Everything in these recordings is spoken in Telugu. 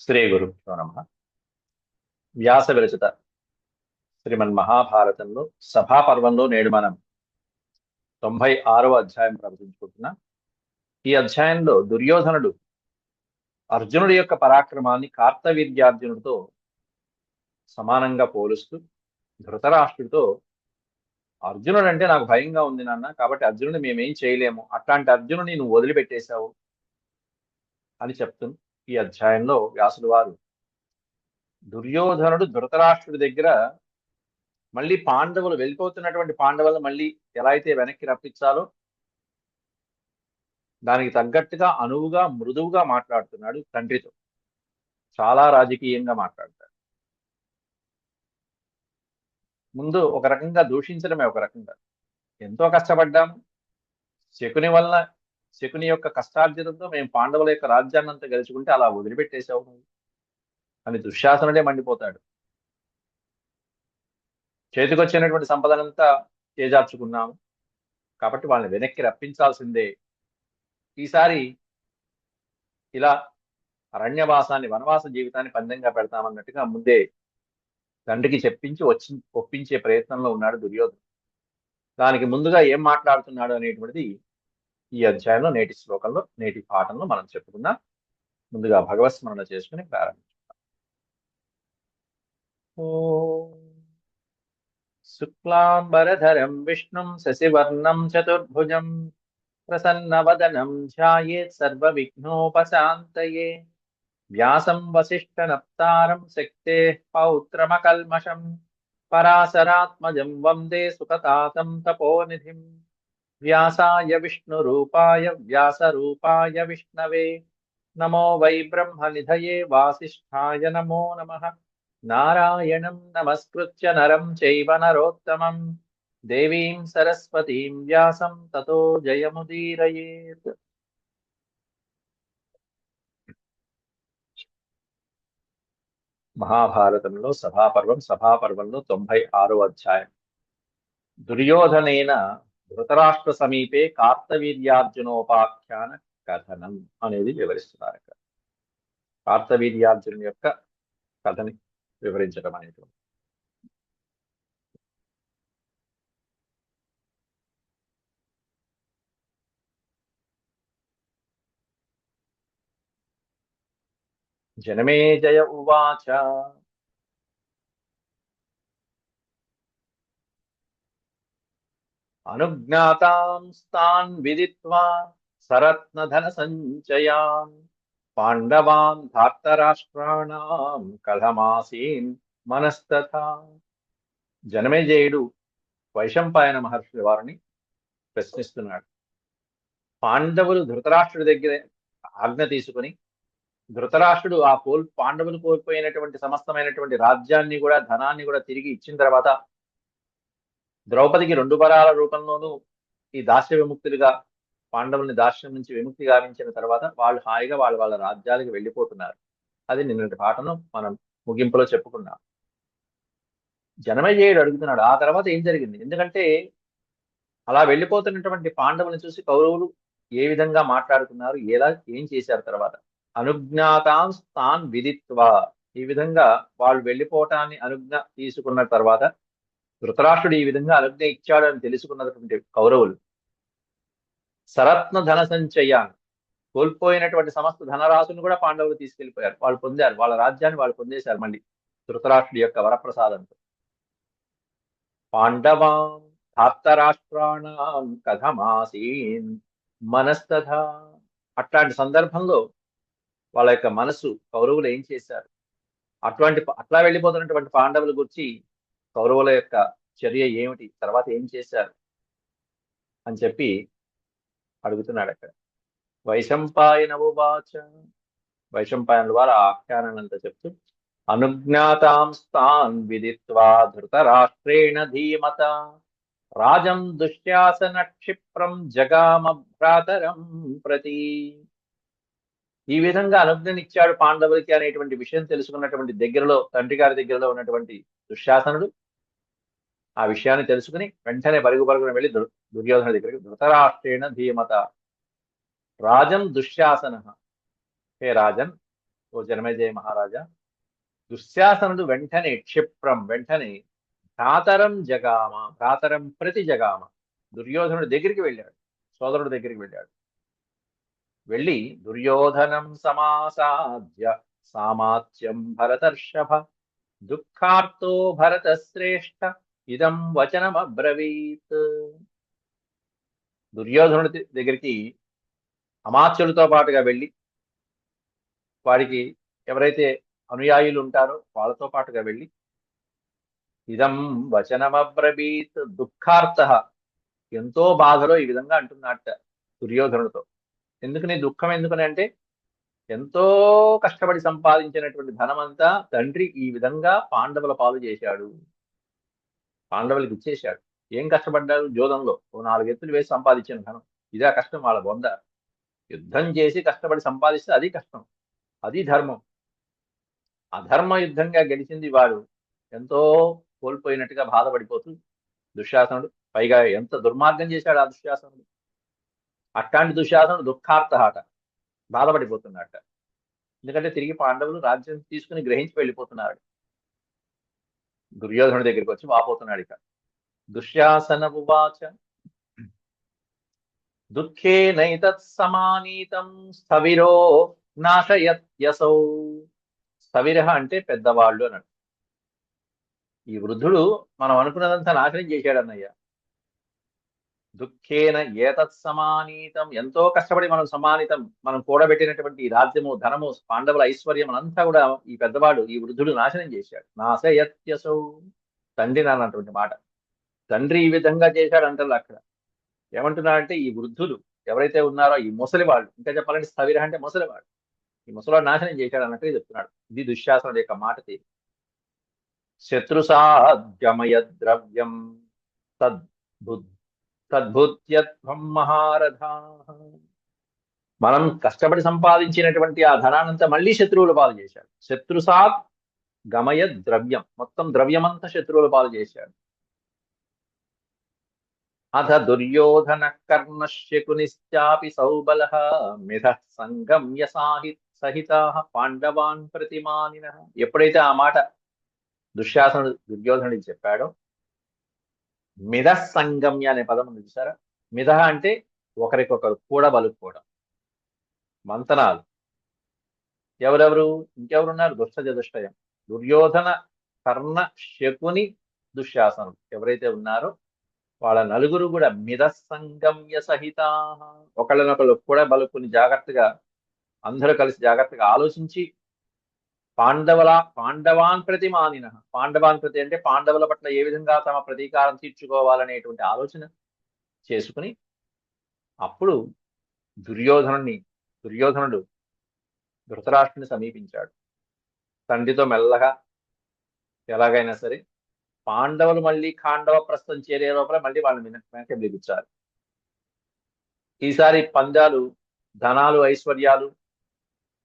శ్రీ గురుభ్యో నమ. వ్యాస విరచిత శ్రీమన్ మహాభారతంలో సభాపర్వంలో నేడు మనం తొంభై ఆరవ అధ్యాయం ప్రవచించుకుంటున్నాం ఈ అధ్యాయంలో దుర్యోధనుడు అర్జునుడి యొక్క పరాక్రమాన్ని కార్తవీర్యార్జునుడితో సమానంగా పోలుస్తూ ధృతరాష్ట్రుడితో అర్జునుడు అంటే నాకు భయంగా ఉంది నాన్న కాబట్టి అర్జునుడిని మేమేం చేయలేము. అట్లాంటి అర్జునుడిని నువ్వు వదిలిపెట్టేశావు అని చెప్తుంది. ఈ అధ్యాయంలో వ్యాసుడు వారు దుర్యోధనుడు ధృతరాష్ట్రుడి దగ్గర మళ్ళీ పాండవులు వెళ్ళిపోతున్నటువంటి పాండవులను మళ్ళీ ఎలా అయితే వెనక్కి రప్పించాలో దానికి తగ్గట్టుగా అనువుగా మృదువుగా మాట్లాడుతున్నాడు తండ్రితో. చాలా రాజకీయంగా మాట్లాడతాడు. ముందు ఒక రకంగా దూషించడమే ఒక రకంగా. ఎంతో కష్టపడ్డాము. శకుని వల్ల శకుని యొక్క కష్టార్జితంతో మేము పాండవుల యొక్క రాజ్యాన్ని అంతా గెలుచుకుంటే అలా వదిలిపెట్టేశావు నువ్వు. అని దుశ్శాసనుడే మండిపోతాడు. చేతికొచ్చినటువంటి సంపదనంతా చేజార్చుకున్నాము. కాబట్టి వాళ్ళని వెనక్కి రప్పించాల్సిందే. ఈసారి ఇలా అరణ్యవాసాన్ని వనవాస జీవితాన్ని పందెంగా పెడతామన్నట్టుగా ముందే తండ్రికి చెప్పించి వచ్చి ఒప్పించే ప్రయత్నంలో ఉన్నాడు దుర్యోధను. దానికి ముందుగా ఏం మాట్లాడుతున్నాడు అనేటువంటిది ఈ అధ్యాయంలో నేటి శ్లోకంలో నేటి పాఠంలో మనం చెప్పుకుందాం ముందుగా భగవత్ స్మరణ చేసుకుని ప్రారంభించుకుందాం. శుక్లాంబరధరం విష్ణుం శశివర్ణం చతుర్భుజం ప్రసన్నవదనం ధ్యాయేత్ సర్వవిఘ్నోపశాంతయే. వ్యాసం వసిష్ఠనప్తారం శక్తే పౌత్రమకల్మషం పరాశరాత్మజం వందే సుఖతాతం తపోనిధిం. వ్యాసాయ విష్ణురూపాయ వ్యాసరూపాయ విష్ణవే. నమో వై బ్రహ్మనిధయే వాసిష్ఠాయ నమో నమ. నారాయణం నమస్కృత్య నరం చైవ నరోత్తమం. దేవీం సరస్వతీం వ్యాసం తతో జయముదీరయేత్. మహాభారతంలో సభాపర్వం సభాపర్వంలో తొంభై ఆరో అధ్యాయం. దుర్యోధనైన ధృతరాష్ట్ర సమీపే కార్తవీర్యార్జునోపాఖ్యాన కథనం అనేది వివరిస్తున్నారు ఇక్కడ. కార్తవీర్యార్జును యొక్క కథని వివరించడం అనేటువంటి జనమే జయ ఉవాచ. అనుజ్ఞాతాంస్తాన్ విదిత్వా సరత్నధన సంచయాన్ పాండవాన్ ధార్తరాష్ట్రాణం కలమాసీన్ మనస్తథా. జనమేజయుడు వైశంపాయన మహర్షి వారిని ప్రశ్నిస్తున్నాడు. పాండవులు ధృతరాష్ట్రుడి దగ్గర ఆజ్ఞ తీసుకుని ధృతరాష్ట్రుడు ఆ కోల్ పాండవులు కోల్పోయినటువంటి సమస్తమైనటువంటి రాజ్యాన్ని కూడా ధనాన్ని కూడా తిరిగి ఇచ్చిన తర్వాత ద్రౌపదికి రెండు వరాల రూపంలోనూ ఈ దాస్య విముక్తులుగా పాండవుల్ని దాస్యం నుంచి విముక్తి గావించిన తర్వాత వాళ్ళు హాయిగా వాళ్ళ వాళ్ళ రాజ్యాలకు వెళ్ళిపోతున్నారు. అది నిన్నటి పాటను మనం ముగింపులో చెప్పుకున్నాం. జనమేజయుడు అడుగుతున్నాడు. ఆ తర్వాత ఏం జరిగింది? ఎందుకంటే అలా వెళ్ళిపోతున్నటువంటి పాండవులను చూసి కౌరవులు ఏ విధంగా మాట్లాడుతున్నారు? ఎలా ఏం చేశారు తర్వాత? అనుజ్ఞాతాం స్థాన్ విదిత్వా. ఈ విధంగా వాళ్ళు వెళ్ళిపోవటాన్ని అనుజ్ఞ తీసుకున్న తర్వాత ధృతరాష్ట్రుడు ఈ విధంగా అనుజ్ఞ ఇచ్చాడు అని తెలుసుకున్నటువంటి కౌరవులు. సరత్న ధన సంచయాన్ని కోల్పోయినటువంటి సమస్త ధనరాశులను కూడా పాండవులు తీసుకెళ్ళిపోయారు వాళ్ళు పొందారు. వాళ్ళ రాజ్యాన్ని వాళ్ళు పొందేశారు మళ్ళీ ధృతరాష్ట్రుడి యొక్క వరప్రసాదంతో. పాండవాం ధాప్తరాష్ట్రాణం కథమాసీన్ మనస్తథ అట్లాంటి సందర్భంలో వాళ్ళ యొక్క మనసు కౌరవులు ఏం చేశారు? అటువంటి అట్లా వెళ్ళిపోతున్నటువంటి పాండవుల గురించి కౌరవుల యొక్క చర్య ఏమిటి? తర్వాత ఏం చేశారు? అని చెప్పి అడుగుతున్నాడు అక్కడ. వైశంపాయన వైశంపాయన ద్వారా ఆఖ్యానంతా చెప్తూ అనుజ్ఞాతాం స్థాన్ విదిత్వా ధృతరాష్ట్రేణ ధీమత. రాజం దుశ్యాసన క్షిప్రం జగామ భ్రాతరం ప్రతి. ఈ విధంగా అనుజ్ఞనిచ్చాడు పాండవులకి అనేటువంటి విషయం తెలుసుకున్నటువంటి దగ్గరలో తండ్రి గారి దగ్గరలో ఉన్నటువంటి దుశ్శాసనుడు. ఆ విషయాన్ని తెలుసుకుని వెంటనే పరుగు పరుగున వెళ్ళి దుర్యోధన దగ్గరికి ధృతరాష్ట్రేణ ధీమత. రాజన్ దుశ్శాసన. హే రాజన్ ఓ జన్మేజయ మహారాజా దుశ్శాసనుడు వెంటనే క్షిప్రం వెంటనే భ్రాతరం జగామ భ్రాతరం ప్రతి జగామ. దుర్యోధనుడి దగ్గరికి వెళ్ళాడు సోదరుడి దగ్గరికి వెళ్ళాడు. వెళ్ళి దుర్యోధనం సమాసాద్య సామాత్యం భరతర్షభ దుఃఖార్తో భరత ఇదం ఇదం వచనమబ్రవీత్. దుర్యోధనుడి దగ్గరికి అమాత్యులతో పాటుగా వెళ్ళి వాడికి ఎవరైతే అనుయాయులు ఉంటారో వాళ్ళతో పాటుగా వెళ్ళి ఇదం వచనమబ్రవీత్ దుఃఖార్థ ఎంతో బాధలో ఈ విధంగా అంటున్నట్ట దుర్యోధనుడితో. ఎందుకని దుఃఖం ఎందుకని అంటే ఎంతో కష్టపడి సంపాదించినటువంటి ధనమంతా తండ్రి ఈ విధంగా పాండవుల పాలు చేశాడు. పాండవులకు ఇచ్చేశాడు. ఏం కష్టపడ్డారు జోదంలో ఓ నాలుగు ఎత్తులు వేసి సంపాదించిన ధనం. ఇదే కష్టం వాళ్ళ బొంద. యుద్ధం చేసి కష్టపడి సంపాదిస్తే అది కష్టం. అది ధర్మం. అధర్మ యుద్ధంగా గెలిచింది వాడు ఎంతో కోల్పోయినట్టుగా బాధపడిపోతూ దుశ్శాసనుడు. పైగా ఎంత దుర్మార్గం చేశాడు ఆ దుశ్శాసనుడు. అట్లాంటి దుశ్శాసనుడు దుఃఖార్థహాట బాధపడిపోతున్నట్ట ఎందుకంటే తిరిగి పాండవులు రాజ్యం తీసుకుని గ్రహించి వెళ్ళిపోతున్నాడు దుర్యోధనుడి దగ్గరికి వచ్చి వాపోతున్నాడు ఇక. దుశ్యాసన ఉవాచ దుఃఖే నైతత్ సమానీతం స్థవిరో నాశయత్యసౌ స్థవిర అంటే పెద్దవాళ్ళు అన్నాడు ఈ వృద్ధుడు మనం అనుకున్నదంతా నాశనం చేశాడన్నయ్యా దుఃఖేన ఏతత్ సమానీతం. ఎంతో కష్టపడి మనం సమానితం మనం కూడబెట్టినటువంటి ఈ రాజ్యము ధనము పాండవుల ఐశ్వర్యం అంతా కూడా ఈ పెద్దవాడు ఈ వృద్ధుడు నాశనం చేశాడు. నాశయత్యసౌ. తండ్రి అన్నటువంటి మాట. తండ్రి ఈ విధంగా చేశాడు అంటారు అక్కడ. ఏమంటున్నారంటే ఈ వృద్ధులు ఎవరైతే ఉన్నారో ఈ ముసలి వాళ్ళు ఇంకా చెప్పాలంటే స్థవిర అంటే ముసలివాడు ఈ ముసలివాడు నాశనం చేశాడు అన్నట్టుగా చెప్తున్నాడు. ఇది దుశ్శాసనుడు యొక్క మాట తీరు శత్రుసాద్గమయ ద్రవ్యం తద్బుద్ధి తద్భూత్యత్వం మహారథా. మనం కష్టపడి సంపాదించినటువంటి ఆ ధనానంతా మళ్ళీ శత్రువుల పాలు చేశాడు. శత్రుసాత్ గమయ ద్రవ్యం. మొత్తం ద్రవ్యమంతా శత్రువుల పాలు చేశాడు. అథ దుర్యోధన కర్ణశ్యకునిశ్చాపి సౌబల మిథ సంగమ్య సాహి సహితా పాండవాన్ ప్రతిమానిన. ఎప్పుడైతే ఆ మాట దుశ్శాసనుడు దుర్యోధనుడికి చెప్పాడో మిధ సంగమ్య అనే పదం ఉంది చూసారా? మిధ అంటే ఒకరికొకరు కూడా బలుక్కోవడం మంతనాలు. ఎవరెవరు? ఇంకెవరున్నారు? దుష్ట చతుష్టయం దుర్యోధన కర్ణ శకుని దుశ్శాసనం. ఎవరైతే ఉన్నారో వాళ్ళ నలుగురు కూడా మిధ సంగమ్య సహిత ఒకళ్ళనొకళ్ళు కూడా బలుకుని జాగ్రత్తగా అందరూ కలిసి జాగ్రత్తగా ఆలోచించి పాండవల పాండవాన్ ప్రతి మానిన. పాండవాన్ ప్రతి అంటే పాండవుల పట్ల ఏ విధంగా తమ ప్రతీకారం తీర్చుకోవాలనేటువంటి ఆలోచన చేసుకుని అప్పుడు దుర్యోధనుని దుర్యోధనుడు ధృతరాష్ట్రుని సమీపించాడు. తండ్రితో మెల్లగా ఎలాగైనా సరే పాండవులు మళ్ళీ ఖాండవ ప్రస్థం చేరే లోపల మళ్ళీ వాళ్ళని వెనక్కి బిగించాలి ఈసారి పందాలు ధనాలు ఐశ్వర్యాలు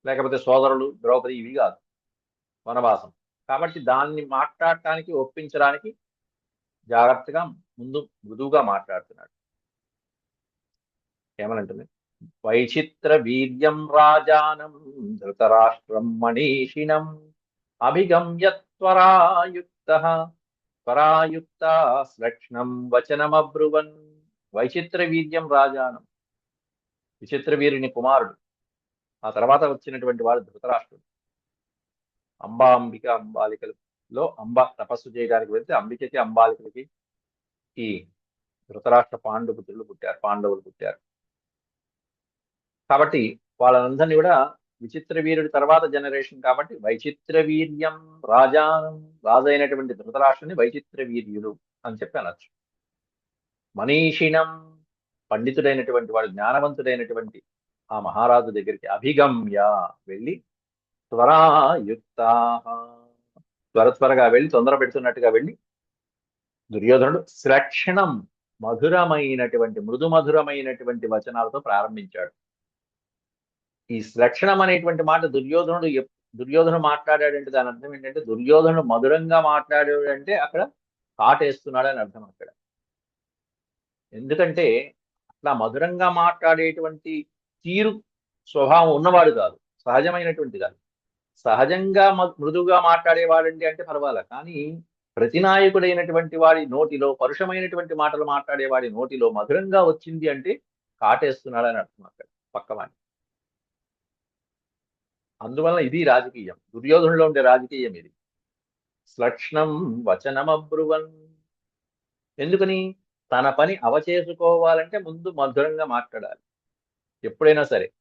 లేకపోతే సోదరులు ద్రౌపది ఇవి కాదు. వనవాసం. కాబట్టి దాన్ని మాట్లాడటానికి ఒప్పించడానికి జాగ్రత్తగా ముందు మృదువుగా మాట్లాడుతున్నాడు. ఏమనంటుంది? వైచిత్ర వీర్యం రాజానం ధృతరాష్ట్రం మనీషిణం అభిగమ్య త్వరాయుక్త శ్లక్ష్ణం వచనమబ్రువన్. వైచిత్ర వీర్యం రాజానం. విచిత్ర వీరిని కుమారుడు. ఆ తర్వాత వచ్చినటువంటి వాడు ధృతరాష్ట్రుడు. అంబా అంబిక అంబాలికలలో అంబ తపస్సు చేయడానికి వెళ్తే అంబికకి అంబాలికలకి ఈ ధృతరాష్ట్ర పాండుపుత్రులు పుట్టారు పాండవులు పుట్టారు. కాబట్టి వాళ్ళందరినీ కూడా విచిత్ర వీరుడి తర్వాత జనరేషన్ కాబట్టి వైచిత్ర వీర్యం రాజానం రాజైనటువంటి ధృతరాష్ట్రుని వైచిత్ర వీర్యుడు అని చెప్పి అనొచ్చు. మనీషిణం పండితుడైనటువంటి వాడు జ్ఞానవంతుడైనటువంటి ఆ మహారాజు దగ్గరికి అభిగమ్య వెళ్ళి త్వరాయుక్త. త్వర త్వరగా వెళ్ళి తొందర పెడుతున్నట్టుగా వెళ్ళి దుర్యోధనుడు శ్లక్షణం మధురమైనటువంటి మృదు మధురమైనటువంటి వచనాలతో ప్రారంభించాడు. ఈ శ్లక్షణం అనేటువంటి మాట దుర్యోధనుడు ఎప్- దుర్యోధనుడు మాట్లాడాడంటే దాని అర్థం ఏంటంటే దుర్యోధనుడు మధురంగా మాట్లాడాడు అంటే అక్కడ కాటేస్తున్నాడు అని అర్థం అక్కడ. ఎందుకంటే అట్లా మధురంగా మాట్లాడేటువంటి తీరు స్వభావం ఉన్నవాడు కాదు. సహజమైనటువంటి కాదు. సహజంగా మ- మృదువుగా మాట్లాడేవాడండి అంటే పర్వాలేదు కానీ ప్రతి నాయకుడైనటువంటి వాడి నోటిలో పరుషమైనటువంటి మాటలు మాట్లాడేవాడి నోటిలో మధురంగా వచ్చింది అంటే కాటేస్తున్నాడని అర్థం అక్కడ పక్కవాడి అందువలన ఇది రాజకీయం. దుర్యోధనలో ఉండే రాజకీయం ఇది. స్లక్ష్ణం వచనమబ్రువన్. ఎందుకని? తన పని అవచేసుకోవాలంటే ముందు మధురంగా మాట్లాడాలి. ఎప్పుడైనా సరే.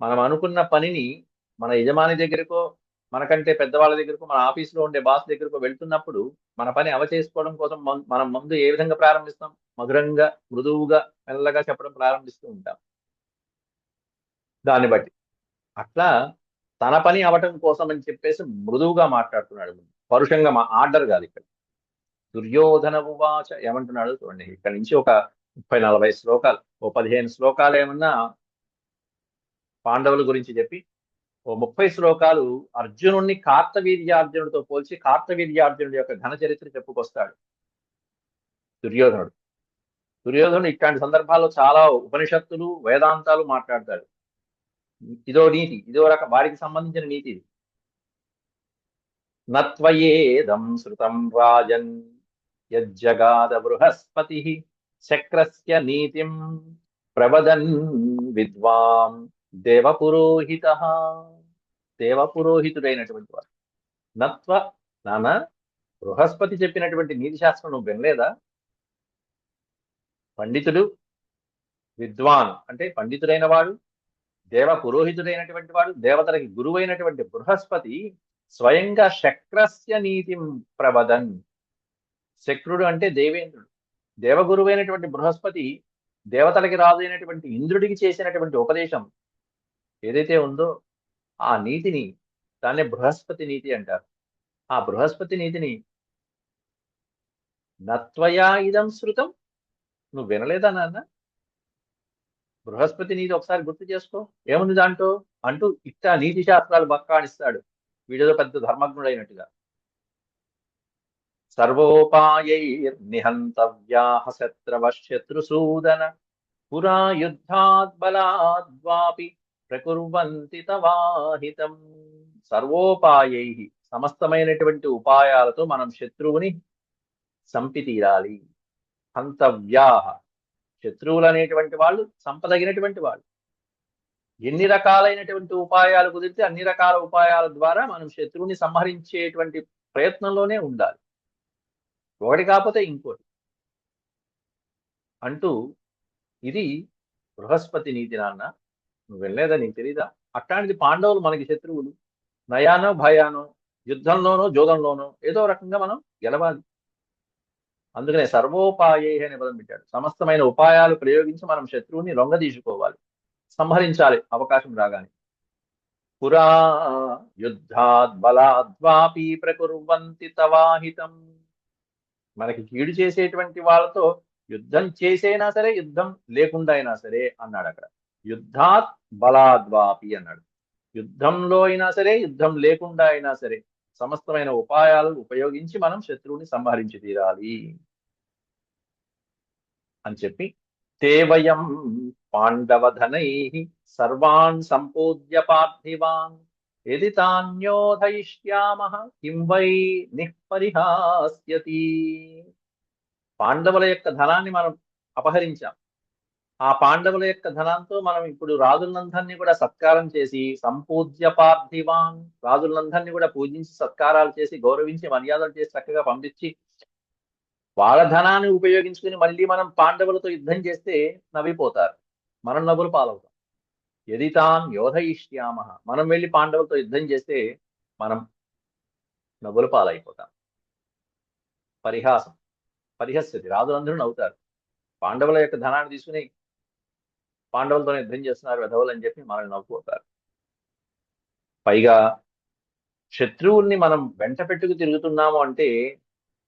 మనం అనుకున్న పనిని మన యజమాని దగ్గరకో మనకంటే పెద్దవాళ్ళ దగ్గరకు మన ఆఫీసులో ఉండే బాస్ దగ్గరకు వెళ్తున్నప్పుడు మన పని అవచేసుకోవడం కోసం మం- మనం ముందు ఏ విధంగా ప్రారంభిస్తాం? మధురంగా మృదువుగా మెల్లగా చెప్పడం ప్రారంభిస్తూ ఉంటాం. దాన్ని బట్టి. అట్లా తన పని అవటం కోసం అని చెప్పేసి మృదువుగా మాట్లాడుతున్నాడు. పరుషంగా మా ఆర్డర్ కాదు ఇక్కడ. దుర్యోధన ఉవాచ ఏమంటున్నాడు చూడండి. ఇక్కడ నుంచి ఒక ముప్పై నలభై శ్లోకాలు ఓ పదిహేను శ్లోకాలు ఏమన్నా పాండవుల గురించి చెప్పి ఓ ముప్పై శ్లోకాలు అర్జునుడిని కార్తవీర్యార్జునుడితో పోల్చి కార్తవీర్యార్జునుడి యొక్క ఘన చరిత్ర చెప్పుకొస్తాడు. దుర్యోధనుడు. దుర్యోధనుడు ఇట్లాంటి సందర్భాల్లో చాలా ఉపనిషత్తులు వేదాంతాలు మాట్లాడతాడు. ఇదో నీతి ఇదో రక వారికి సంబంధించిన నీతి ఇది. నత్వయేదం శృతం రాజన్ యజ్జగాద బృహస్పతి శక్రస్య నీతిం ప్రవదన్ విద్వాం దేవపురోహిత. దేవపురోహితుడైనటువంటి వాడు. నత్వ నాన్న బృహస్పతి చెప్పినటువంటి నీతి శాస్త్రం నువ్వు వినలేదా? పండితుడు విద్వాన్ అంటే పండితుడైన వాడు దేవ పురోహితుడైనటువంటి వాడు దేవతలకి గురువైనటువంటి బృహస్పతి స్వయంగా శక్రస్య నీతిం ప్రవదన్. శక్రుడు అంటే దేవేంద్రుడు. దేవగురువైనటువంటి బృహస్పతి దేవతలకి రాజైనటువంటి ఇంద్రుడికి చేసినటువంటి ఉపదేశం ఏదైతే ఉందో ఆ నీతిని దాన్నే బృహస్పతి నీతి అంటారు. ఆ బృహస్పతి నీతిని నత్వయా ఇదం శృతం? నువ్వు వినలేదా నాన్న? బృహస్పతి నీతి ఒకసారి గుర్తు చేసుకో. ఏముంది దాంట్లో? అంటూ ఇట్టా నీతి శాస్త్రాలు బక్కాడిస్తాడు వీడిలో పెద్ద ధర్మజ్ఞుడైనట్టుగా. సర్వోపాయైర్నిహంతవ్యా శత్రవ శత్రుసూదన పురా యుద్ధాద్బలాద్వాపి ప్రకుర్వంతి తవాహితం సర్వోపాయై. సమస్తమైనటువంటి ఉపాయాలతో మనం శత్రువుని సంపి తీరాలి హంతవ్యాహ. శత్రువులు అనేటువంటి వాళ్ళు సంపదగినటువంటి వాళ్ళు. ఎన్ని రకాలైనటువంటి ఉపాయాలు కుదిరితే అన్ని రకాల ఉపాయాల ద్వారా మనం శత్రువుని సంహరించేటువంటి ప్రయత్నంలోనే ఉండాలి. ఒకటి కాకపోతే ఇంకోటి. అంటూ ఇది బృహస్పతి నీతి నాన్న. నువ్వు వెళ్ళలేదా నీకు తెలీదా? అట్లాంటిది పాండవులు మనకి శత్రువులు. నయానో భయానో యుద్ధంలోనో జోదంలోనో ఏదో రకంగా మనం గెలవాలి. అందుకనే సర్వోపాయే అనే పదం పెట్టాడు. సమస్తమైన ఉపాయాలు ప్రయోగించి మనం శత్రువుని లొంగదీసుకోవాలి. సంహరించాలి అవకాశం రాగానే. పురా యుద్ధాద్ బలాద్వాపి ప్రకుర్వంతి తవాహితం. మనకి కీడు చేసేటువంటి వాళ్ళతో యుద్ధం చేసైనా సరే యుద్ధం లేకుండా అయినా సరే అన్నాడు అక్కడ యుద్ధాత్ బలాద్వాపి అన్నాడు. యుద్ధంలో అయినా సరే యుద్ధం లేకుండా అయినా సరే సమస్తమైన ఉపాయాలు ఉపయోగించి మనం శత్రువుని సంహరించి తీరాలి అని చెప్పి తేవయం పాండవధనై సర్వాన్ సంపూజ్య పార్థివాన్ ఎది తాన్యోధయిష్యామ కిం వై నిఃపరిహాస్యతి. పాండవుల యొక్క ధనాన్ని మనం అపహరించాం. ఆ పాండవుల యొక్క ధనంతో మనం ఇప్పుడు రాజులందరినీ కూడా సత్కారం చేసి సంపూజ్య పార్థివాన్ రాజులందరినీ కూడా పూజించి సత్కారాలు చేసి గౌరవించి మర్యాదలు చేసి చక్కగా పంపించి వాళ్ళ ధనాన్ని ఉపయోగించుకుని మళ్ళీ మనం పాండవులతో యుద్ధం చేస్తే నవ్విపోతారు. మనం నవ్వులు పాలవుతాం. ఎది తాన్ యోధయిష్యామ మనం వెళ్ళి పాండవులతో యుద్ధం చేస్తే మనం నవ్వులు పాలైపోతాం. పరిహాసం పరిహస్యతి రాజులందరూ నవ్వుతారు. పాండవుల యొక్క ధనాన్ని తీసుకుని పాండవులతో యుద్ధం చేస్తున్నారు వెధవులు అని చెప్పి మనల్ని నవ్వుకోతారు. పైగా శత్రువుల్ని మనం వెంట పెట్టుకు తిరుగుతున్నాము అంటే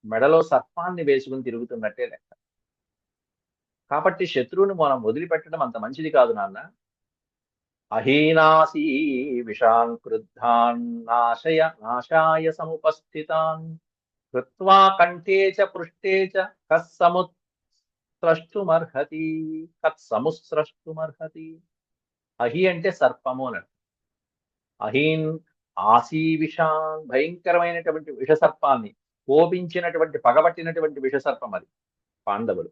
మెడలో సర్పాన్ని వేసుకుని తిరుగుతున్నట్టే లెక్క. కాబట్టి శత్రువుని మనం వదిలిపెట్టడం అంత మంచిది కాదు నాన్న. అహీనాసీ విషాన్ క్రుద్ధాన్ నాశయ నాశాయ సముపస్థితాన్. కృత్వా కంఠే చ పృష్ఠే చ కస్సముస్రష్టుమర్హతి కత్సముస్రష్టుమర్హతి అహి అంటే సర్పము అన్నట్టు అహీన్ ఆసీవిషాన్ భయంకరమైనటువంటి విషసర్పాన్ని కోపించినటువంటి పగబట్టినటువంటి విషసర్పం అది పాండవులు.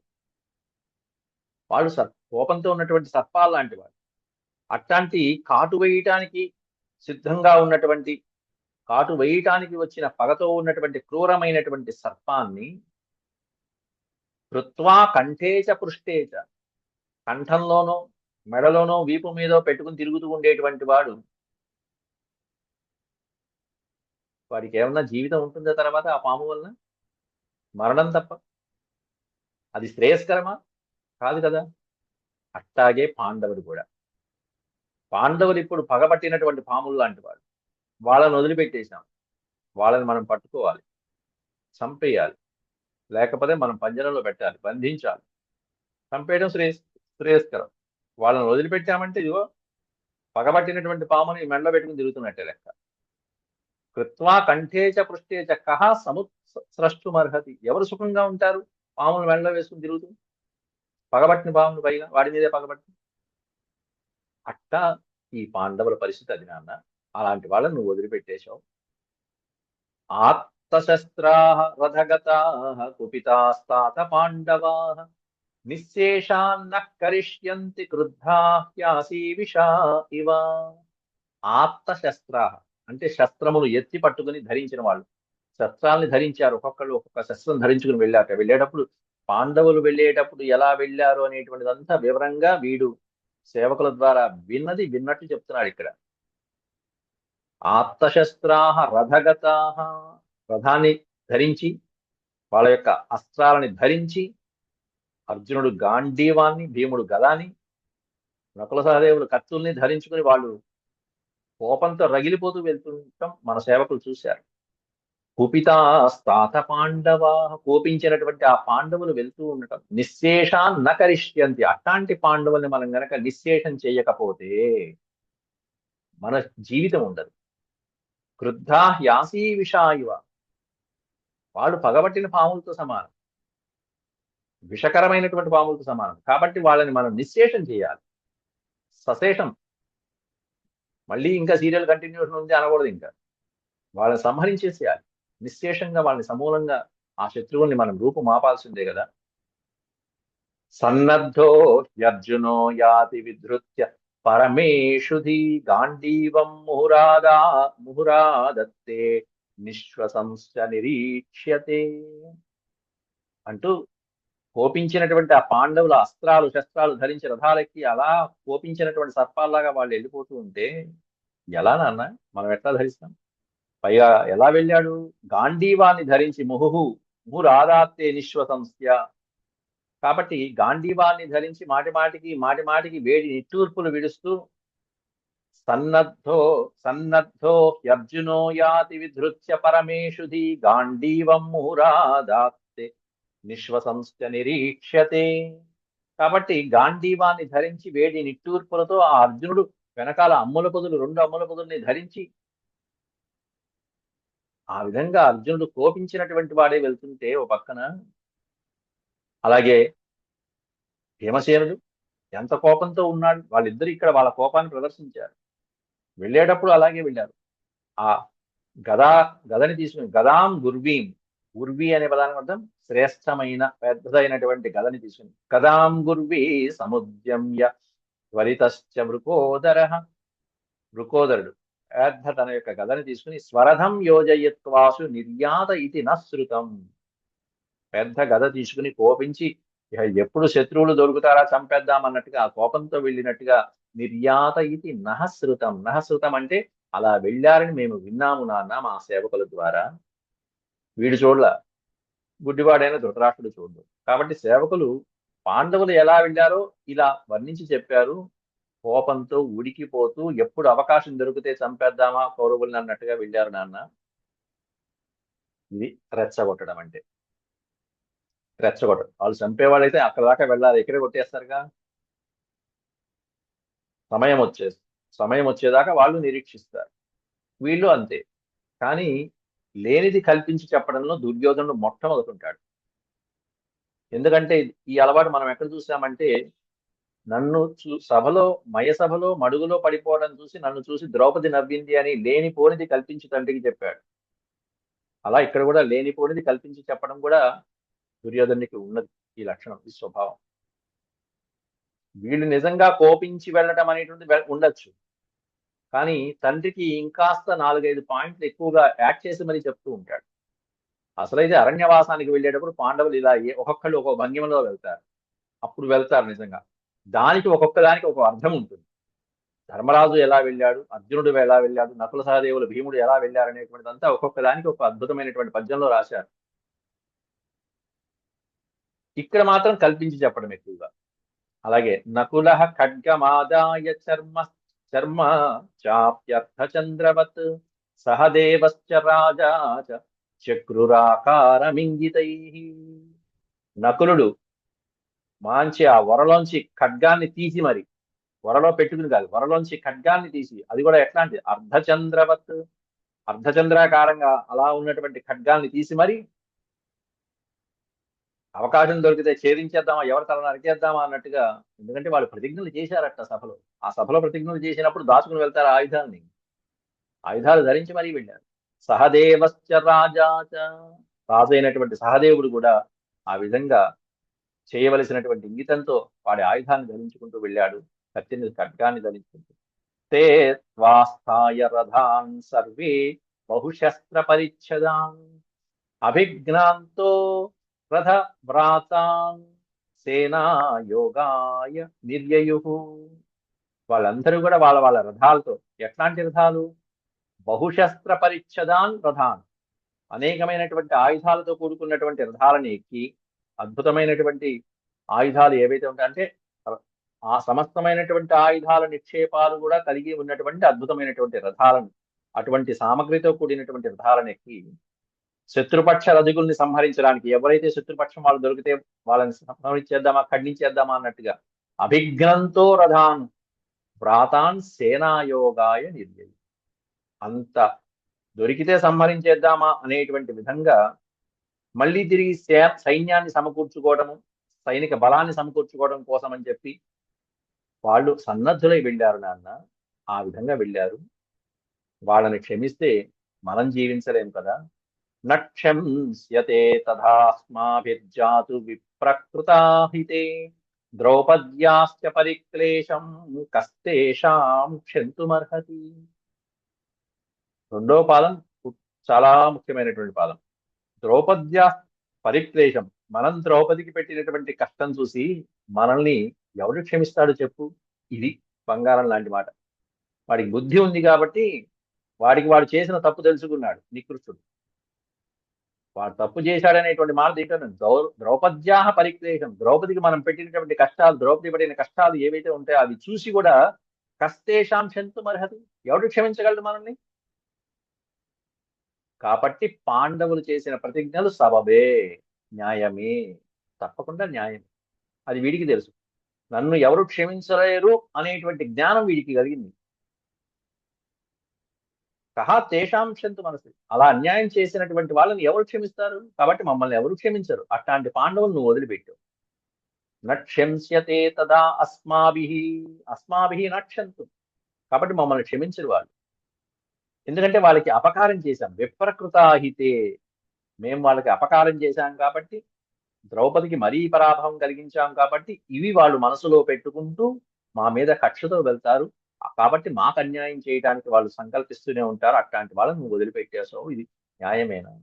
వాళ్ళు సర్ కోపంతో ఉన్నటువంటి సర్పాలు లాంటి వాళ్ళు. అట్లాంటి కాటు వేయటానికి సిద్ధంగా ఉన్నటువంటి కాటు వేయటానికి వచ్చిన పగతో ఉన్నటువంటి క్రూరమైనటువంటి సర్పాన్ని కృత్వా కంఠేచ పృష్ఠేచ కంఠంలోనో మెడలోనో వీపు మీదో పెట్టుకుని తిరుగుతూ ఉండేటువంటి వాడు. వాడికి ఏమన్నా జీవితం ఉంటుందా తర్వాత ఆ పాము వలన? మరణం తప్ప. అది శ్రేయస్కరమా? కాదు కదా. అట్టాగే పాండవుడు కూడా. పాండవులు ఇప్పుడు పగబట్టినటువంటి పాములు లాంటి వాడు. వాళ్ళని వదిలిపెట్టేశాం. వాళ్ళని మనం పట్టుకోవాలి. చంపేయాలి. లేకపోతే మనం పంజరంలో పెట్టాలి బంధించాలి. చంపేయడం శ్రేయస్ శ్రేయస్కరం. వాళ్ళని వదిలిపెట్టామంటే ఇదిగో పగబట్టినటువంటి పాముని మెడలో పెట్టుకుని తిరుగుతున్నట్టే లెక్క. కృత్వా కంఠేచ పృష్ఠేచ కహ సము స్రష్టుమర్హతి. ఎవరు సుఖంగా ఉంటారు? పాములు మెడలో వేసుకుని తిరుగుతూ? పగబట్టిన పాములు పైగా వాడి మీదే పగబట్టి? అట్టా ఈ పాండవుల పరిస్థితి అది నాన్న. అలాంటి వాళ్ళని నువ్వు వదిలిపెట్టేశావు. ఆత్మశస్త్రా రథగతా కుపితాస్తాత పాండవా నిశేషాన్న కరిష్యంతి క్రుద్ధా హ్యాసీవిషా ఇవ ఆత్మశస్త్రా అంటే శస్త్రములు ఎత్తి పట్టుకుని ధరించిన వాళ్ళు. శస్త్రాల్ని ధరించారు ఒక్కొక్కళ్ళు ఒక్కొక్క శస్త్రం ధరించుకుని వెళ్ళాక వెళ్ళేటప్పుడు పాండవులు వెళ్ళేటప్పుడు ఎలా వెళ్ళారు అనేటువంటిదంతా వివరంగా వీడు సేవకుల ద్వారా విన్నది విన్నట్టు చెప్తున్నాడు ఇక్కడ. ఆప్తశస్త్రాహ రథగతాహ రథాన్ని ధరించి వాళ్ళ యొక్క అస్త్రాలని ధరించి అర్జునుడు గాంధీవాన్ని భీముడు గదాని నకుల సహదేవులు కత్తుల్ని ధరించుకుని వాళ్ళు కోపంతో రగిలిపోతూ వెళ్తుండటం మన సేవకులు చూశారు. కుపితాస్తాత పాండవ కోపించినటువంటి ఆ పాండవులు వెళ్తూ ఉండటం. నిశ్శేషాన్ నకరిష్యంతి అట్లాంటి పాండవుల్ని మనం గనక నిశ్శేషం చేయకపోతే మన జీవితం ఉండదు. క్రుద్ధా యాసీ విషాయువ. వాళ్ళు పగబట్టిన పాములతో సమానం. విషకరమైనటువంటి పాములతో సమానం. కాబట్టి వాళ్ళని మనం నిశ్శేషం చేయాలి. సశేషం. మళ్ళీ ఇంకా సీరియల్ కంటిన్యూషన్ ఉంది అనకూడదు ఇంకా. వాళ్ళని సంహరించేసేయాలి. నిశ్శేషంగా వాళ్ళని సమూలంగా ఆ శత్రువుల్ని మనం రూపు మాపాల్సిందే కదా. సన్నద్ధో అర్జునో యాతి విధృత్య పరమేషుధి గాంధీవం ముహురాదా ముహురాదత్తే నిశ్వసంశ నిరీక్ష్యతే అంటూ కోపించినటువంటి ఆ పాండవుల అస్త్రాలు శస్త్రాలు ధరించి రథాలెక్కి అలా కోపించినటువంటి సర్పాల్లాగా వాళ్ళు వెళ్ళిపోతూ ఉంటే ఎలా నాన్న? మనం ఎట్లా ధరిస్తాం? పైగా ఎలా వెళ్ళాడు? గాంధీవాన్ని ధరించి ముహుహు ముహురాదాత్తే నిశ్వసంస్య. కాబట్టి గాంధీవాన్ని ధరించి మాటి మాటికి మాటి మాటికి వేడి నిట్టూర్పులు విడుస్తూ సన్నద్ధో సన్నద్ధో అర్జునో యాతి విధృత్య పరమేషుధి గాంధీవం ముహురాదాత్తే నిశ్వసంస్థ నిరీక్ష్యతే కాబట్టి గాంధీవాన్ని ధరించి వేడి నిట్టూర్పులతో ఆ అర్జునుడు వెనకాల అమ్ముల పొదులు రెండు అమ్ముల పొదుల్ని ధరించి ఆ విధంగా అర్జునుడు కోపించినటువంటి వాడే వెళ్తుంటే ఓ పక్కన అలాగే భీమసేనుడు ఎంత కోపంతో ఉన్నాడు వాళ్ళిద్దరు ఇక్కడ వాళ్ళ కోపాన్ని ప్రదర్శించారు. వెళ్ళేటప్పుడు అలాగే వెళ్ళారు. ఆ గదా గదని తీసుకుని గదాం గుర్వీం గుర్వి అనే పదానికి అర్థం శ్రేష్టమైన పెద్దదైనటువంటి గదని తీసుకుని గదాం గుర్వి సముద్యమ్య త్వరితశ్చ మృకోదర. మృకోదరుడు పెద్ద తన యొక్క గదని తీసుకుని స్వరథం యోజయత్వాసు నిర్యాత ఇది నశ్రుతం పెద్ద గద తీసుకుని కోపించి ఎప్పుడు శత్రువులు దొరుకుతారా చంపేద్దాం అన్నట్టుగా ఆ కోపంతో వెళ్ళినట్టుగా నిర్యాత ఇది నహశ్రుతం. నహశ్రుతం అంటే అలా వెళ్ళారని మేము విన్నాము నాన్న మా సేవకుల ద్వారా. వీడు చూడల. గుడ్డివాడైన ధృతరాష్ట్రుడు చూడు కాబట్టి సేవకులు పాండవులు ఎలా వెళ్ళారో ఇలా వర్ణించి చెప్పారు. కోపంతో ఉడికిపోతూ ఎప్పుడు అవకాశం దొరికితే చంపేద్దామా కౌరవుల్ని అన్నట్టుగా వెళ్ళారు నాన్న. ఇది రెచ్చగొట్టడం అంటే. రెచ్చగొట్టడం. వాళ్ళు చంపేవాళ్ళైతే అక్కడ దాకా వెళ్ళాలి. ఇక్కడే కొట్టేస్తారుగా. సమయం వచ్చే సమయం వచ్చేదాకా వాళ్ళు నిరీక్షిస్తారు. వీళ్ళు అంతే. కానీ లేనిది కల్పించి చెప్పడంలో దుర్యోధనుడు మొట్టమొదటుంటాడు ఎందుకంటే ఈ అలవాటు మనం ఎక్కడ చూసామంటే నన్ను చూ సభలో మయ సభలో మడుగులో పడిపోవడం చూసి నన్ను చూసి ద్రౌపది నవ్వింది అని లేనిపోనిది కల్పించి తండ్రికి చెప్పాడు. అలా ఇక్కడ కూడా లేనిపోనిది కల్పించి చెప్పడం కూడా దుర్యోధనుడికి ఉన్నది ఈ లక్షణం ఈ స్వభావం. వీళ్ళు నిజంగా కోపించి వెళ్ళటం అనేటువంటి ఉండొచ్చు. కానీ తండ్రికి ఇంకాస్త నాలుగైదు పాయింట్లు ఎక్కువగా యాడ్ చేసి మరీ చెప్తూ ఉంటాడు. అసలైతే అరణ్యవాసానికి వెళ్ళేటప్పుడు పాండవులు ఇలా ఒక్కొక్కళ్ళు ఒక్కొక్క భంగిమలో వెళ్తారు. అప్పుడు వెళ్తారు నిజంగా. దానికి ఒక్కొక్క దానికి ఒక అర్థం ఉంటుంది. ధర్మరాజు ఎలా వెళ్ళాడు? అర్జునుడు ఎలా వెళ్ళాడు? నకుల సహదేవులు భీముడు ఎలా వెళ్ళారు అనేటువంటిదంతా ఒక్కొక్క దానికి ఒక అద్భుతమైనటువంటి పద్యంలో రాశారు. ఇక్కడ మాత్రం కల్పించి చెప్పడం ఎక్కువగా. అలాగే నకుల ఖడ్గమాదాయ చర్మ చర్మ చాప్యర్థ చంద్రవత్ సహదేవశ్చ రాజా చ చక్రురాకారమింగితై. నకులుడు మాంచి ఆ వరలోంచి ఖడ్గాన్ని తీసి మరి వరలో పెట్టుకుని కాదు వరలోంచి ఖడ్గాన్ని తీసి అది కూడా ఎట్లాంటిది? అర్ధచంద్రవత్ అర్ధచంద్రాకారంగా అలా ఉన్నటువంటి ఖడ్గాన్ని తీసి మరి అవకాశం దొరికితే ఛేదించేద్దామా ఎవరి తల నరికేద్దామా అన్నట్టుగా ఎందుకంటే వాళ్ళు ప్రతిజ్ఞలు చేశారట సభలో. ఆ సభలో ప్రతిజ్ఞలు చేసినప్పుడు దాచుకుని వెళ్తారు ఆయుధాలని. ఆయుధాలు ధరించి మరీ వెళ్ళారు. సహదేవశ్చ రాజాచ రాజు అయినటువంటి సహదేవుడు కూడా ఆ విధంగా చేయవలసినటువంటి ఇంగితంతో వాడి ఆయుధాన్ని ధరించుకుంటూ వెళ్ళాడు. కత్తిని ఖడ్గాన్ని ధరించుకుంటూ. తే స్వాస్థాయ రథాన్ సర్వే బహుశస్త్ర పరిచ్ఛదాన్ అభిజ్ఞాంతో రథ వ్రాతాన్ సేనాయోగాయ నిర్యయు. వాళ్ళందరూ కూడా వాళ్ళ వాళ్ళ రథాలతో ఎట్లాంటి రథాలు? బహుశస్త్ర పరిచ్ఛదాన్ రథాన్ అనేకమైనటువంటి ఆయుధాలతో కూడుకున్నటువంటి రథాలను ఎక్కి అద్భుతమైనటువంటి ఆయుధాలు ఏవైతే ఉంటాయంటే ఆ సమస్తమైనటువంటి ఆయుధాల నిక్షేపాలు కూడా కలిగి ఉన్నటువంటి అద్భుతమైనటువంటి రథాలను అటువంటి సామగ్రితో కూడినటువంటి రథాలను ఎక్కి శత్రుపక్ష రజకుల్ని సంహరించడానికి ఎవరైతే శత్రుపక్షం వాళ్ళు దొరికితే వాళ్ళని సంహరించేద్దామా ఖండించేద్దామా అన్నట్టుగా అభిఘ్నంతో రథాన్ వ్రాతాన్ సేనాయోగాయ నిర్యయ. అంత దొరికితే సంహరించేద్దామా అనేటువంటి విధంగా మళ్ళీ తిరిగి సే- సైన్యాన్ని సమకూర్చుకోవడము సైనిక బలాన్ని సమకూర్చుకోవడం కోసం అని చెప్పి వాళ్ళు సన్నద్ధులై వెళ్ళారు నాన్న. ఆ విధంగా వెళ్ళారు. వాళ్ళని క్షమిస్తే మనం జీవించలేం కదా. నక్షంస్యతే తథాస్మాభిర్జాతు విప్రకృతాహితే ద్రౌపద్యాశ్చ పరిక్లేశం కస్తేషాం క్షంతుమర్హతి రెండో పాదం చాలా ముఖ్యమైనటువంటి పాదం. ద్రౌపద్యా పరిక్లేశం. మనం ద్రౌపదికి పెట్టినటువంటి కష్టం చూసి మనల్ని ఎవరు క్షమిస్తాడు చెప్పు. ఇది బంగారం లాంటి మాట. వాడికి బుద్ధి ఉంది కాబట్టి వాడికి వాడు చేసిన తప్పు తెలుసుకున్నాడు నికృష్టుడు. వాడు తప్పు చేశాడనేటువంటి మాట దీంట్లో ద్రౌ ద్రౌపద్యాహ పరిక్లేశం ద్రౌపదికి మనం పెట్టినటువంటి కష్టాలు ద్రౌపది పడిన కష్టాలు ఏవైతే ఉంటాయో అవి చూసి కూడా కస్తేషాం శంతు అర్హతి. ఎవడు క్షమించగలడు మనల్ని? కాబట్టి పాండవులు చేసిన ప్రతిజ్ఞలు సబబే న్యాయమే. తప్పకుండా న్యాయమే. అది వీడికి తెలుసు. నన్ను ఎవరు క్షమించలేరు అనేటువంటి జ్ఞానం వీడికి కలిగింది. కహా తేషాం శంతు మనసు. అలా అన్యాయం చేసినటువంటి వాళ్ళని ఎవరు క్షమిస్తారు? కాబట్టి మమ్మల్ని ఎవరు క్షమించరు? అట్లాంటి పాండవులు నువ్వు వదిలిపెట్టు. నక్షంస్యతే తదా అస్మాభి. అస్మాభి నక్షంతు. కాబట్టి మమ్మల్ని క్షమించరు వాళ్ళు. ఎందుకంటే వాళ్ళకి అపకారం చేశాం. విప్రకృతాహితే. మేము వాళ్ళకి అపకారం చేశాం కాబట్టి ద్రౌపదికి మరీ పరాభవం కలిగించాం కాబట్టి ఇవి వాళ్ళు మనసులో పెట్టుకుంటూ మా మీద కక్షతో వెళ్తారు. కాబట్టి మాకు అన్యాయం చేయడానికి వాళ్ళు సంకల్పిస్తూనే ఉంటారు. అట్లాంటి వాళ్ళని నువ్వు వదిలిపెట్టేసావు ఇది న్యాయమేనా?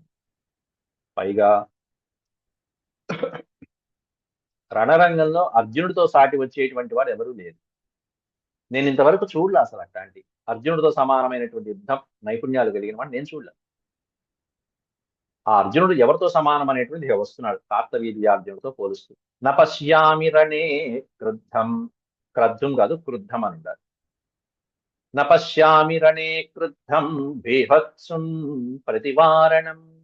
పైగా రణరంగంలో అర్జునుడితో సాటి వచ్చేటువంటి వాడు ఎవరూ లేరు. నేను ఇంతవరకు చూడలే అసలు అట్లాంటి అర్జునుడితో సమానమైనటువంటి యుద్ధం నైపుణ్యాలు కలిగిన వాడు నేను చూడలే. ఆ అర్జునుడు ఎవరితో సమానం అనేటువంటి వస్తున్నాడు. కార్తవీర్యార్జునుడితో పోలుస్తూ. నపశ్యామి రణే క్రుద్ధం క్రద్ధం కాదు క్రుద్ధం అంటారు నపశ్యామి రణే క్రుద్ధం బీభత్సుం ప్రతివారణం.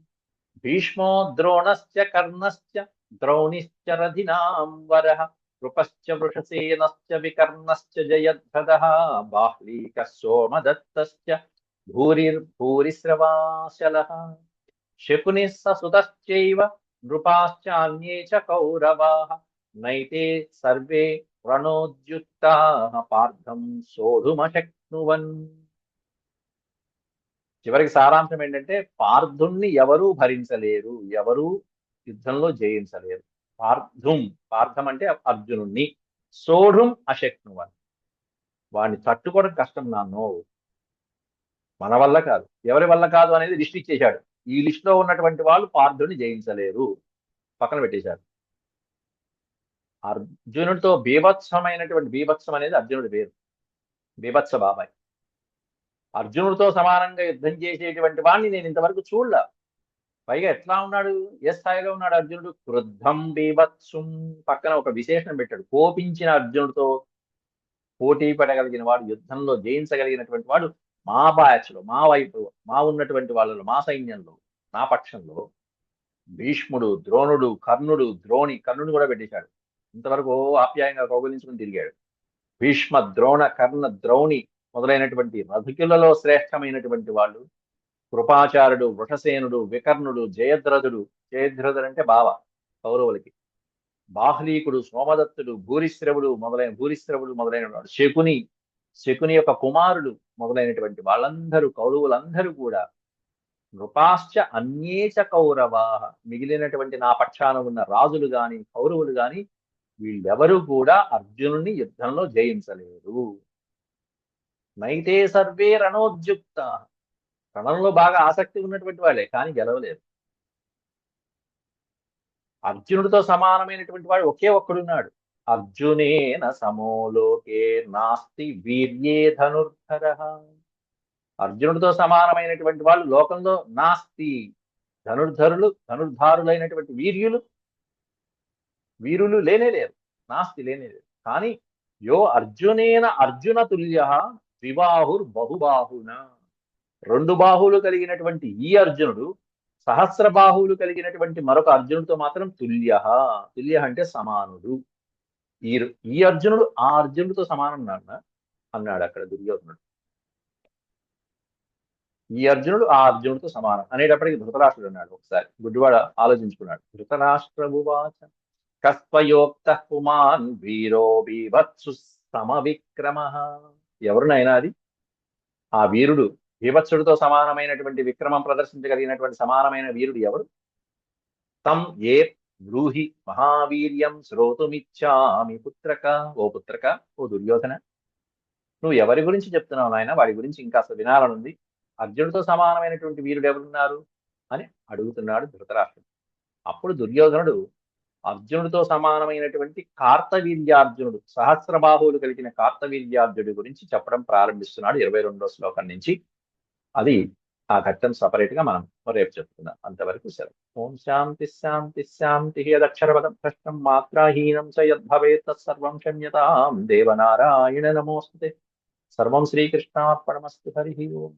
భీష్మో ద్రోణశ్చ కర్ణశ్చ ద్రౌణిశ్చ రథినాం వరః. కృపశ్చ వృషసేనశ్చ వికర్ణశ్చ జయధ్రదः బాహ్లీకः సోమదత్తశ్చ భూరిర్భూరిశ్రవాశలः శకునిः ససుతశ్చైవ నృపాశ్చాన్యే చ కౌరవాः. నైతే సర్వే రణోద్యుక్తా పార్థం చివరికి సారాంశం ఏంటంటే పార్థుణ్ణి ఎవరూ భరించలేరు ఎవరూ యుద్ధంలో జయించలేరు. పార్థుం పార్థం అంటే అర్జునుణ్ణి సోఢుం అశక్నువన్. వాడిని తట్టుకోవడం కష్టం నాన్నో. మన వల్ల కాదు. ఎవరి వల్ల కాదు అనేది లిస్ట్ ఇచ్చేశాడు. ఈ లిస్ట్లో ఉన్నటువంటి వాళ్ళు పార్థుని జయించలేరు. పక్కన పెట్టేశారు. అర్జునుడితో బీభత్సమైనటువంటి బీభత్సం అనేది అర్జునుడి పేరు. బీభత్స బాబాయ్ అర్జునుడితో సమానంగా యుద్ధం చేసేటువంటి వాడిని నేను ఇంతవరకు చూడలే. పైగా ఎట్లా ఉన్నాడు? ఏ స్థాయిలో ఉన్నాడు అర్జునుడు? క్రుద్ధం బీభత్సం పక్కన ఒక విశేషణం పెట్టాడు. కోపించిన అర్జునుడితో పోటీ పడగలిగిన వాడు యుద్ధంలో జయించగలిగినటువంటి వాడు మా బ్యాచ్లో మా వైపు మా ఉన్నటువంటి వాళ్ళలో మా సైన్యంలో నా పక్షంలో భీష్ముడు ద్రోణుడు కర్ణుడు ద్రోణి కర్ణుడు కూడా పెట్టేశాడు. ఇంతవరకు ఆప్యాయంగా కౌగులించుకుని తిరిగాడు. భీష్మ ద్రోణ కర్ణ ద్రోణి మొదలైనటువంటి రథుకులలో శ్రేష్టమైనటువంటి వాళ్ళు. కృపాచారుడు వృషసేనుడు వికర్ణుడు జయద్రథుడు జయద్రథుడు అంటే బావ కౌరవులకి. బాహ్లీకుడు సోమదత్తుడు భూరిశ్రవుడు మొదలైన భూరిశ్రవుడు మొదలైన వాడు శకుని శకుని యొక్క కుమారుడు మొదలైనటువంటి వాళ్ళందరూ కౌరవులందరూ కూడా నృపాశ్చ అన్యేచ కౌరవా. మిగిలినటువంటి నా పక్షాన ఉన్న రాజులు గాని కౌరవులు గాని వీళ్ళెవరూ కూడా అర్జునుని యుద్ధంలో జయించలేరు. నైతే సర్వే రణోద్యుక్త. రణంలో బాగా ఆసక్తి ఉన్నటువంటి వాళ్ళే కానీ గెలవలేరు. అర్జునుడితో సమానమైనటువంటి వాడు ఒకే ఒక్కడున్నాడు. అర్జునేన సమోలోకే నాస్తి వీర్యే ధనుర్ధర. అర్జునుడితో సమానమైనటువంటి వాళ్ళు లోకంలో నాస్తి. ధనుర్ధరులు ధనుర్ధారులైనటువంటి వీర్యులు వీరులు లేనే లేరు నాస్తి లేనే లేదు కానీ యో అర్జునేన అర్జున తుల్య ద్విబాహుర్ బహుబాహున. రెండు బాహువులు కలిగినటువంటి ఈ అర్జునుడు సహస్ర బాహువులు కలిగినటువంటి మరొక అర్జునుడితో మాత్రం తుల్య. తుల్య అంటే సమానుడు. ఈ ఈ అర్జునుడు ఆ అర్జునుడితో సమానం నాన్న అన్నాడు అక్కడ దుర్యోధనుడు. ఈ అర్జునుడు ఆ అర్జునుడితో సమానం అనేటప్పటికి ధృతరాష్ట్రుడు అన్నాడు ఒకసారి. గుడ్డివాడ ఆలోచించుకున్నాడు. ధృతరాష్ట్రభువాచ కస్పయోక్త పుమాన్ వీరో బీభత్సు సమవిక్రమ. ఎవరినైనా అది? ఆ వీరుడు బీభత్సుడితో సమానమైనటువంటి విక్రమం ప్రదర్శించగలిగినటువంటి సమానమైన వీరుడు ఎవరు? తం ఏ బ్రూహి మహావీర్యం శ్రోతుమిచ్చామి పుత్రక? ఓ పుత్రక ఓ దుర్యోధన. నువ్వు ఎవరి గురించి చెప్తున్నావు నాయన? వాడి గురించి ఇంకా వినాలనుంది. అర్జునుడితో సమానమైనటువంటి వీరుడు ఎవరున్నారు? అని అడుగుతున్నాడు ధృతరాష్ట్రుడు. అప్పుడు దుర్యోధనుడు అర్జునుడితో సమానమైనటువంటి కార్తవీర్యార్జునుడు సహస్రబాహువులు కలిగిన కార్తవీర్యార్జునుడి గురించి చెప్పడం ప్రారంభిస్తున్నాడు ఇరవై రెండో శ్లోకం నుంచి. అది ఆ ఘట్టం సపరేట్గా మనం రేపు చెప్తున్నాం అంతవరకు సరే ఓం శాంతి శాంతి శాంతి యదక్షరపదం కష్టం మాత్రాహీనం చ యద్భవేత్ తత్సర్వం క్షమ్యతాం. దేవనారాయణ నమోస్తుతే. సర్వం శ్రీకృష్ణార్పణమస్తు హరి ఓం.